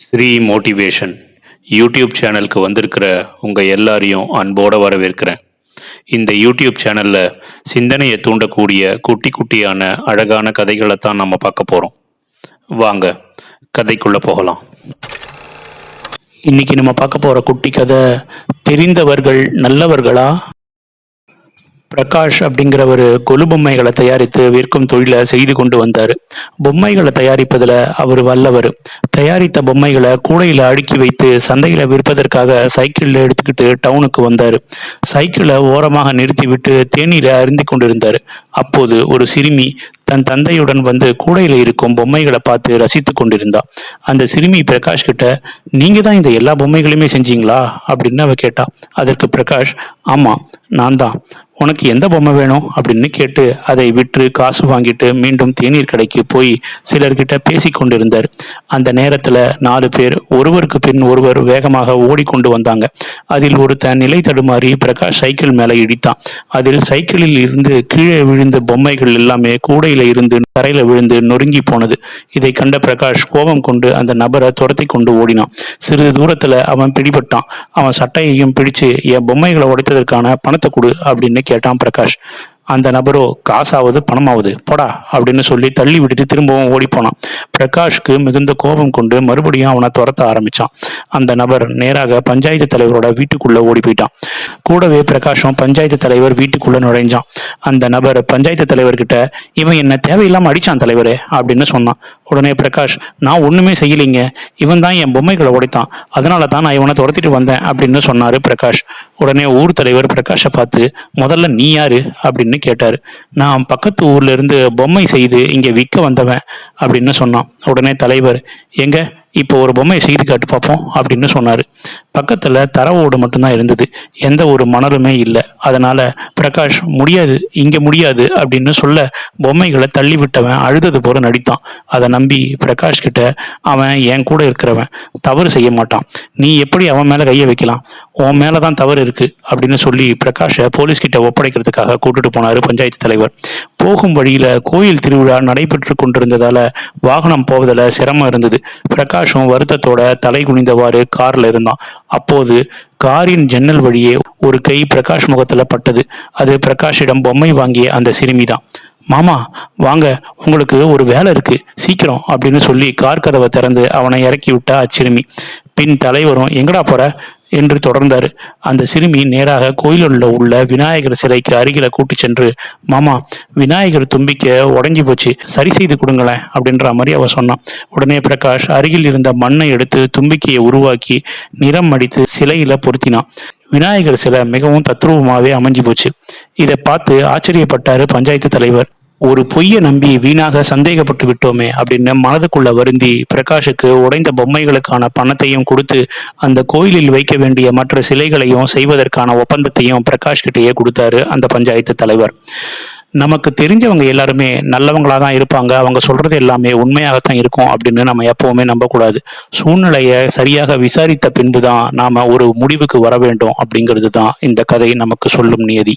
Sri motivation YouTube சேனலுக்கு வந்திருக்கிற உங்கள் எல்லாரையும் அன்போடு வரவேற்கிறேன். இந்த யூடியூப் சேனலில் சிந்தனையை தூண்டக்கூடிய குட்டி குட்டியான அழகான கதைகளை தான் நம்ம பார்க்க போகிறோம் வாங்க கதைக்குள்ளே போகலாம். இன்னைக்கு நம்ம பார்க்க போகிற குட்டி கதை தெரிந்தவர்கள் நல்லவர்களா? பிரகாஷ் அப்படிங்கிறவர் கொலு பொம்மைகளை தயாரித்து விற்கும் தொழிலை செய்து கொண்டு வந்தார். பொம்மைகளை தயாரிப்பதில் அவர் வல்லவர். தயாரித்த பொம்மைகளை கூடையில் அடுக்கி வைத்து சந்தையில் விற்பதற்காக சைக்கிளில் எடுத்துக்கிட்டு டவுனுக்கு வந்தார். சைக்கிளை ஓரமாக நிறுத்திவிட்டு தேனியில் அருந்தி கொண்டிருந்தார். அப்போது ஒரு சிறுமி தன் தந்தையுடன் வந்து கூடையில் இருக்கும் பொம்மைகளை பார்த்து ரசித்து கொண்டிருந்தா. அந்த சிறுமி பிரகாஷ் கிட்ட நீங்க தான் இந்த எல்லா பொம்மைகளையுமே செஞ்சீங்களா? அப்படின்னு அவ கேட்டா. அதற்கு பிரகாஷ் ஆமா நான் தான். உனக்கு எந்த பொம்மை வேணும்? அப்படின்னு கேட்டு அதை விற்று காசு வாங்கிட்டு மீண்டும் தேநீர் கடைக்கு போய் சிலர்கிட்ட பேசி கொண்டிருந்தார். அந்த நேரத்துல நாலு பேர் ஒருவருக்கு பின் ஒருவர் வேகமாக ஓடிக்கொண்டு வந்தாங்க. அதில் ஒருத்தன் நிலை தடுமாறி பிரகாஷ் சைக்கிள் மேல இடித்தான். அதில் சைக்கிளில் இருந்து கீழே விழுந்த பொம்மைகள் எல்லாமே கூடையில இருந்து தரையில விழுந்து நொறுங்கி போனது. இதை கண்ட பிரகாஷ் கோபம் கொண்டு அந்த நபரை துரத்தி கொண்டு ஓடினான். சிறிது தூரத்துல அவன் பிடிபட்டான். அவன் சட்டையையும் பிடிச்சு என் பொம்மைகளை உடைத்ததற்கான பணத்தை கொடு அப்படின்னு கேட்டான் பிரகாஷ். அந்த நபரோ காசாவது பணமாவது போடா அப்படின்னு சொல்லி தள்ளி விட்டுட்டு திரும்பவும் ஓடி போனான். பிரகாஷ்க்கு மிகுந்த கோபம் கொண்டு மறுபடியும் அவனை துரத்த ஆரம்பிச்சான். அந்த நபர் நேராக பஞ்சாயத்து தலைவரோட வீட்டுக்குள்ள ஓடி போயிட்டான். கூடவே பிரகாஷும் பஞ்சாயத்து தலைவர் வீட்டுக்குள்ள நுழைஞ்சான். அந்த நபர் பஞ்சாயத்து தலைவர்கிட்ட இவன் என்ன தேவையில்லாம அடிச்சான் தலைவரே அப்படின்னு சொன்னான். உடனே பிரகாஷ் நான் ஒண்ணுமே செய்யலைங்க. இவன் தான் என் பொம்மைகளை உடைத்தான். அதனால தான் நான் இவனை துரத்திட்டு வந்தேன் அப்படின்னு சொன்னாரு பிரகாஷ். உடனே ஊர் தலைவர் பிரகாஷை பார்த்து முதல்ல நீ யாரு? அப்படின்னு கேட்டாரு. நான் பக்கத்து ஊர்ல இருந்து பொம்மை செய்து இங்க விற்க வந்தவன் அப்படின்னு சொன்னான். உடனே தலைவர் எங்க? இப்போ ஒரு பொம்மையை செய்து காட்டு பார்ப்போம் அப்படின்னு சொன்னார். பக்கத்தில் தரவோடு மட்டும்தான் இருந்தது. எந்த ஒரு மணலுமே இல்லை. அதனால் பிரகாஷ் முடியாது இங்கே முடியாது அப்படின்னு சொல்ல பொம்மைகளை தள்ளி விட்டவன் அழுதது போல நடித்தான். அதை நம்பி பிரகாஷ் கிட்ட அவன் என் கூட இருக்கிறவன் தவறு செய்ய மாட்டான். நீ எப்படி அவன் மேலே கையை வைக்கலாம்? உன் மேலே தான் தவறு இருக்குது அப்படின்னு சொல்லி பிரகாஷை போலீஸ்கிட்ட ஒப்படைக்கிறதுக்காக கூட்டுட்டு போனாரு பஞ்சாயத்து தலைவர். போகும் வழியில கோயில் திருவிழா நடைபெற்று கொண்டிருந்ததால வாகனம் போவதில் சிரமம் இருந்தது. பிரகாஷும் வருத்தத்தோட தலை குனிந்தவாறு கார்ல இருந்தான். அப்போது காரின் ஜன்னல் வழியே ஒரு கை பிரகாஷ் முகத்துல பட்டது. அது பிரகாஷிடம் பொம்மை வாங்கிய அந்த சிறுமிதான். மாமா வாங்க உங்களுக்கு ஒரு வேலை இருக்கு. சீக்கிரம் அப்படின்னு சொல்லி கார் கதவை திறந்து அவனை இறக்கி விட்டா அச்சிறுமி. பின் தலைவரும் எங்கடா போற? என்று தொடர்ந்தார். அந்த சிறுமி நேராக கோயிலுள்ள உள்ள விநாயகர் சிலைக்கு அருகில கூட்டி சென்று மாமா விநாயகர் தும்பிக்க உடஞ்சி போச்சு. சரி செய்து கொடுங்களேன் அப்படின்ற மாதிரி அவ சொன்னான். உடனே பிரகாஷ் அருகில் இருந்த மண்ணை எடுத்து தும்பிக்கையை உருவாக்கி நிறம் அடித்து சிலையில பொருத்தினான். விநாயகர் சிலை மிகவும் தத்ரூபமாகவே அமைஞ்சு போச்சு. இதை பார்த்து ஆச்சரியப்பட்டாரு பஞ்சாயத்து தலைவர். ஒரு பொய்யை நம்பி வீணாக சந்தேகப்பட்டு விட்டோமே அப்படின்னு மனதுக்குள்ள வருந்தி பிரகாஷுக்கு உடைந்த பொம்மைகளுக்கான பணத்தையும் கொடுத்து அந்த கோயிலில் வைக்க வேண்டிய மற்ற சிலைகளையும் செய்வதற்கான ஒப்பந்தத்தையும் பிரகாஷ் கிட்டேயே கொடுத்தாரு அந்த பஞ்சாயத்து தலைவர். நமக்கு தெரிஞ்சவங்க எல்லாருமே நல்லவங்களா தான் இருப்பாங்க. அவங்க சொல்றது எல்லாமே உண்மையாகத்தான் இருக்கும் அப்படின்னு நம்ம எப்பவுமே நம்பக்கூடாது. சூழ்நிலையை சரியாக விசாரித்த பின்புதான் நாம ஒரு முடிவுக்கு வர வேண்டும் அப்படிங்கிறது தான் இந்த கதை நமக்கு சொல்லும் நியதி.